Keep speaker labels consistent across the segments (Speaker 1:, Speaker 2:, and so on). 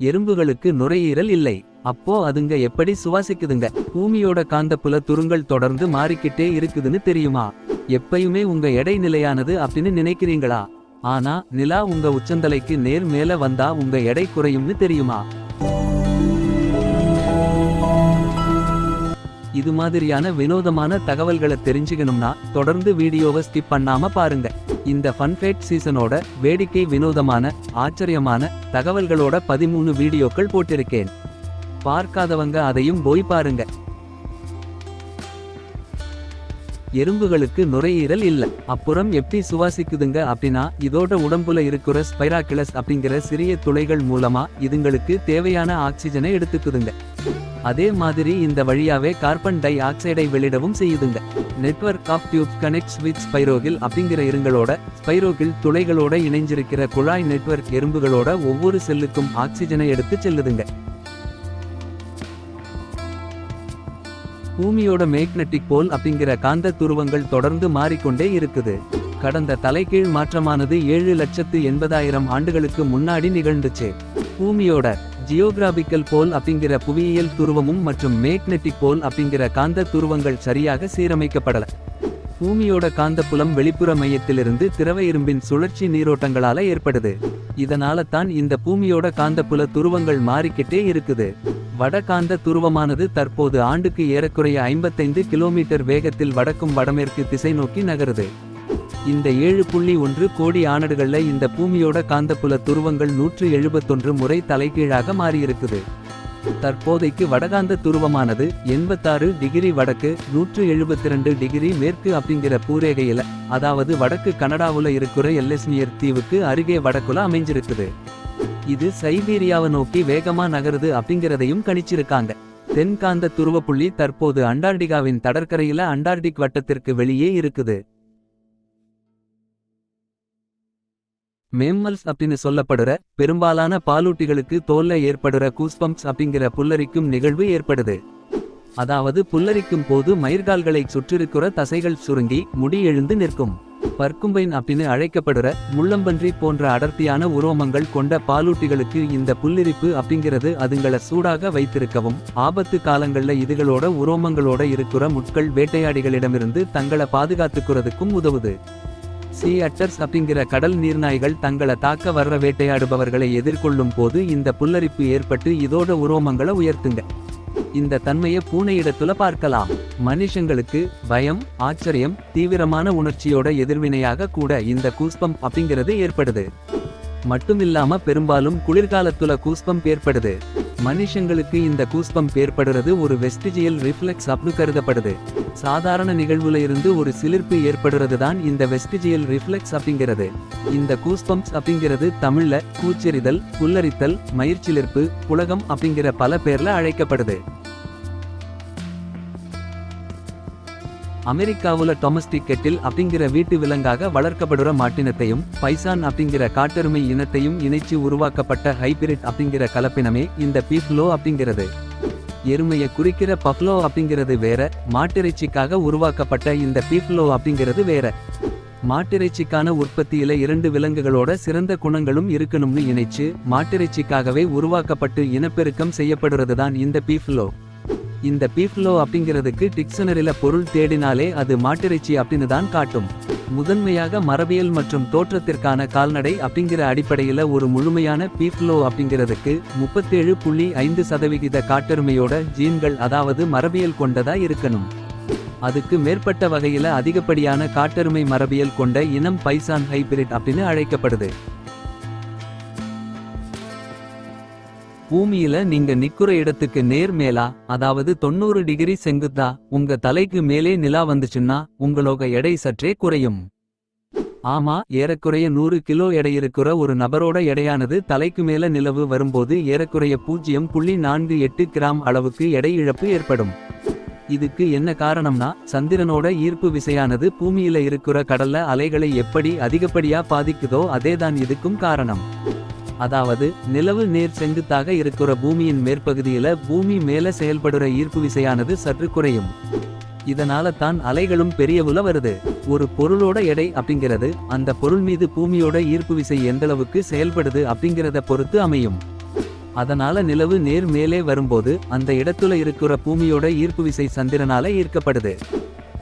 Speaker 1: எறும்புகளுக்கு நுரையீரல் இல்லை. அப்போ அதுங்க எப்படி சுவாசிக்குதுங்க? பூமியோட காந்தப்புல துருங்கள் தொடர்ந்து மாறிக்கிட்டே இருக்குதுன்னு தெரியுமா? எப்பயுமே உங்க எடை நிலையானது அப்படின்னு நினைக்கிறீங்களா? ஆனா நிலா உங்க உச்சந்தலைக்கு நேர் மேல வந்தா உங்க எடை குறையும்னு தெரியுமா? இது மாதிரியான வினோதமான தகவல்களை தெரிஞ்சுக்கணும்னா தொடர்ந்து வீடியோவை ஸ்கிப் பண்ணாம பாருங்க. இந்த ஃபன்ஃபேட் சீசனோட வேடிக்கை வினோதமான ஆச்சரியமான தகவல்களோட பதிமூணு வீடியோக்கள் போட்டிருக்கேன். பார்க்காதவங்க அதையும் போய் பாருங்க. எறும்புகளுக்கு நுரையீரல் இல்ல. அப்புறம் எப்படி சுவாசிக்குதுங்க அப்படின்னா இதோட உடம்புல இருக்கிற ஸ்பைராக்கிளஸ் அப்படிங்கிற சிறிய துளைகள் மூலமா இதுங்களுக்கு தேவையான ஆக்சிஜனை எடுத்துக்குதுங்க. அதே மாதிரி இந்த வழியாவே கார்பன் டை ஆக்சைடை வெளியிடவும் செய்யுதுங்க. Network of tube connects with spiracle அப்படிங்கிற இருங்களோட ஸ்பைரோகில் துளைகளோட இணைஞ்சிருக்கிற குழாய் நெட்வொர்க் எறும்புகளோட ஒவ்வொரு செல்லுக்கும் ஆக்சிஜனை எடுத்து செல்லுதுங்க. பூமியோட மேக்னெட்டிக் போல் அப்படிங்கிற காந்த துருவங்கள் தொடர்ந்து மாறிக்கொண்டே இருக்குது. கடந்த தலைகீழ் மாற்றமானது ஏழு லட்சத்து எண்பதாயிரம் ஆண்டுகளுக்கு முன்னாடி நிகழ்ந்துச்சு. பூமியோட ஜியோகிராபிக்கல் போல் அப்படிங்கிற புவியியல் துருவமும் மற்றும் மேக்னெட்டிக் போல் அப்படிங்கிற காந்த துருவங்கள் சரியாக சீரமைக்கப்படல. பூமியோட காந்தப்புலம் வெளிப்புற மையத்திலிருந்து திரவ இரும்பின் சுழற்சி நீரோட்டங்களால ஏற்படுது. இதனால தான் இந்த பூமியோட காந்தப்புல துருவங்கள் மாறிக்கிட்டே இருக்குது. வட காந்த துருவமானது தற்போது ஆண்டுக்கு ஏறக்குறைய ஐம்பத்தைந்து கிலோமீட்டர் வேகத்தில் வடக்கும் வடமேற்கு திசை நோக்கி நகருது. இந்த ஏழு புள்ளி ஒன்று கோடி ஆண்டுகள்ல இந்த பூமியோட காந்தப்புல துருவங்கள் நூற்று எழுபத்தொன்று முறை தலைகீழாக மாறியிருக்குது. தற்போதைக்கு வடகாந்த துருவமானது எண்பத்தாறு டிகிரி வடக்கு நூற்று எழுபத்தி டிகிரி மேற்கு அப்படிங்கிற பூரேகையில அதாவது வடக்கு கனடாவுல இருக்கிற எல்லெஸ்மியர் தீவுக்கு அருகே வடக்குல அமைஞ்சிருக்குது. இது சைபீரியாவை நோக்கி வேகமா நகருது அப்படிங்கிறதையும் கணிச்சிருக்காங்க. தென்காந்த துருவப்புள்ளி தற்போது அண்டார்டிகாவின் கடற்கரையில அண்டார்டிக் வட்டத்திற்கு வெளியே இருக்குது. மேம்மல்ஸ் அப்படின்னு சொல்லப்படுற பெரும்பாலான பாலூட்டிகளுக்கு தோல்ல ஏற்படுற கூஸ்பம்ப்ஸ் அப்படிங்கிற புல்லரிக்கும் நிகழ்வு ஏற்படுது. அதாவது புல்லரிக்கும் போது மயிர்கால்களை சுற்றிருக்கிற தசைகள் சுருங்கி முடி எழுந்து நிற்கும். பர்க்கும்பைன் அப்படின்னு அழைக்கப்படுற முள்ளம்பன்றி போன்ற அடர்த்தியான உரோமங்கள் கொண்ட பாலூட்டிகளுக்கு இந்த புல்லிரிப்பு அப்படிங்கிறது அதுங்களை சூடாக வைத்திருக்கவும் ஆபத்து காலங்களில் இதுகளோட உரோமங்களோட இருக்கிற முட்கள் வேட்டையாடிகளிடமிருந்து தங்களை பாதுகாத்துக்கிறதுக்கும் உதவுது. சீ அச்சர்ஸ் அப்படிங்கிற கடல் நீர்நாய்கள் தங்களை தாக்க வர்ற வேட்டையாடுபவர்களை எதிர்கொள்ளும் போது இந்த புல்லரிப்பு ஏற்பட்டு இதோட உரோமங்களை உயர்த்துங்க. இந்த தன்மையை பூனையிடத்துல பார்க்கலாம். மனுஷங்களுக்கு பயம் ஆச்சரியம் தீவிரமான உணர்ச்சியோட எதிர்வினையாக கூட இந்த கூஸ்பம் அப்படிங்கிறது ஏற்படுது. மட்டுமில்லாம பெரும்பாலும் குளிர்காலத்துல கூஸ்பம் ஏற்படுது. மனுஷங்களுக்கு இந்த கூஸ்பம் ஏற்படுறது ஒரு வெஸ்டிஜியல் ரிஃப்ளெக்ஸ் அப்னு கருதப்படுது. சாதாரண நிகழ்வுல இருந்து ஒரு சிலிர்ப்பு ஏற்படுறது தான் இந்த வெஸ்டிஜியல் ரிஃப்ளெக்ஸ் அப்படிங்கிறது இந்த கூஸ்பம்ஸ் அப்படிங்கிறது தமிழ்ல கூச்செறிதல் புல்லரித்தல் மயிர்ச்சிலிர்ப்பு புலகம் அப்படிங்கிற பல பேர்ல அழைக்கப்படுது. அமெரிக்காவுல டொமஸ்டிக் கெட்டில் அப்படிங்கிற வீட்டு விலங்காக வளர்க்கப்படுற மாட்டினத்தையும் பைசான் அப்படிங்கிற காட்டெருமை இனத்தையும் இணைச்சு உருவாக்கப்பட்ட ஹைபிரிட் அப்படிங்கிற கலப்பினமே இந்த பீஃப்லோ அப்படிங்கிறது. எருமையை குறிக்கிற பஃப்லோ அப்படிங்கிறது வேற மாட்டிறைச்சிக்காக உருவாக்கப்பட்ட இந்த பீஃப்லோ அப்படிங்கிறது வேற. மாட்டிறைச்சிக்கான உற்பத்தியில இரண்டு விலங்குகளோட சிறந்த குணங்களும் இருக்கணும்னு இணைச்சு மாட்டிறைச்சிக்காகவே உருவாக்கப்பட்டு இனப்பெருக்கம் செய்யப்படுறதுதான் இந்த பீஃப்லோ. இந்த பீஃப்லோ அப்படிங்கிறதுக்கு டிக்ஷனரில பொருள் தேடினாலே அது மாட்டிறைச்சி அப்படின்னு தான் காட்டும். முதன்மையாக மரபியல் மற்றும் தோற்றத்திற்கான கால்நடை அப்படிங்கிற அடிப்படையில ஒரு முழுமையான பீஃப்லோ அப்படிங்கிறதுக்கு முப்பத்தேழு புள்ளி ஐந்து சதவிகித காட்டெருமையோட ஜீன்கள் அதாவது மரபியல் கொண்டதா இருக்கணும். அதுக்கு மேற்பட்ட வகையில அதிகப்படியான காட்டெருமை மரபியல் கொண்ட இனம் பைசான் ஹைபிரிட் அப்படின்னு அழைக்கப்படுது. பூமியில நீங்க நிக்குற இடத்துக்கு நேர் மேலா அதாவது தொண்ணூறு டிகிரி செங்குத்தா உங்க தலைக்கு மேலே நிலா வந்துச்சுன்னா உங்களோட எடை சற்றே குறையும். ஆமா ஏறக்குறைய நூறு கிலோ எடை இருக்கிற ஒரு நபரோட எடையானது தலைக்கு மேல நிலவு வரும்போது ஏறக்குறைய பூஜ்ஜியம் புள்ளி நான்கு எட்டு கிராம் அளவுக்கு எடை இழப்பு ஏற்படும். இதுக்கு என்ன காரணம்னா சந்திரனோட ஈர்ப்பு விசையானது பூமியில இருக்கிற கடல்ல அலைகளை எப்படி அதிகப்படியா பாதிக்குதோ அதேதான் இதுக்கும் காரணம். அதாவது நிலவு நேர் செங்குத்தாக இருக்கிற பூமியின் மேற்பகுதியில பூமி மேல செயல்படுற ஈர்ப்பு விசையானது சற்று குறையும். இதனால தான் அலைகளும் பெரியவுல வருது. ஒரு பொருளோட எடை அப்படிங்கிறது அந்த பொருள் மீது பூமியோட ஈர்ப்பு விசை எந்தளவுக்கு செயல்படுது அப்படிங்கிறத பொறுத்து அமையும். அதனால நிலவு நேர் மேலே வரும்போது அந்த இடத்துல இருக்கிற பூமியோட ஈர்ப்பு விசை சந்திரனால ஈர்க்கப்படுது.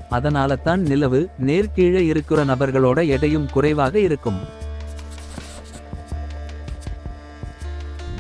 Speaker 1: அதனால தான் நிலவு நேர் கீழே இருக்கிற நபர்களோட எடையும் குறைவாக இருக்கும்.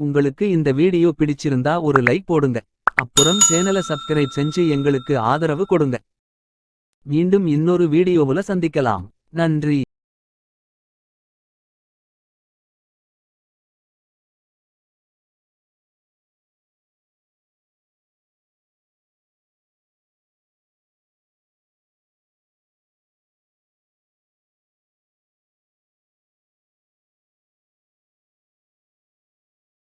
Speaker 1: உங்களுக்கு இந்த வீடியோ பிடிச்சிருந்தா ஒரு லைக் போடுங்க. அப்புறம் சேனலை சப்ஸ்கிரைப் செஞ்சு எங்களுக்கு ஆதரவு கொடுங்க. மீண்டும் இன்னொரு வீடியோவுல சந்திக்கலாம். நன்றி.